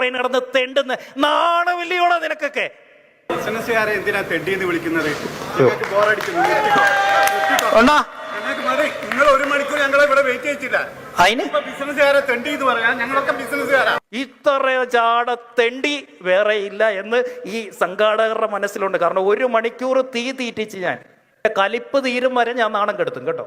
പുറകെ നടന്ന് തെണ്ടുന്ന. നാണമില്ലയോടെ നിനക്കൊക്കെ? ബിസിനസ്സുകാരെ എന്തിനാ തെണ്ടിയെന്ന് വിളിക്കുന്നത്. അണ്ണാ. നിങ്ങൾ ഒരു മണിക്കൂർ ഞങ്ങളെ ഇവിടെ വെയിറ്റ് ചെയ്യിച്ചില്ല. ബിസിനസ്സുകാരെ തെണ്ടി എന്ന് ഞങ്ങളൊക്കെ ബിസിനസ്സുകാരാ ഇത്ര ചാട തെണ്ടി വേറെ ഇല്ല എന്ന് ഈ സംഘാടകരുടെ മനസ്സിലുണ്ട്. കാരണം ഒരു മണിക്കൂർ തീ തീറ്റിച്ച് ഞാൻ. കലിപ്പ് തീരും വരെ ഞാൻ നാണം കെടുത്തും കേട്ടോ.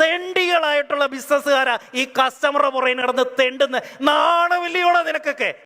തെണ്ടികളായിട്ടുള്ള ബിസിനസ്സുകാരാ ഈ കസ്റ്റമറുടെ പുറകെ നടന്ന് തെണ്ടുന്ന. നാണമില്ലയോടെ നിനക്കൊക്കെ?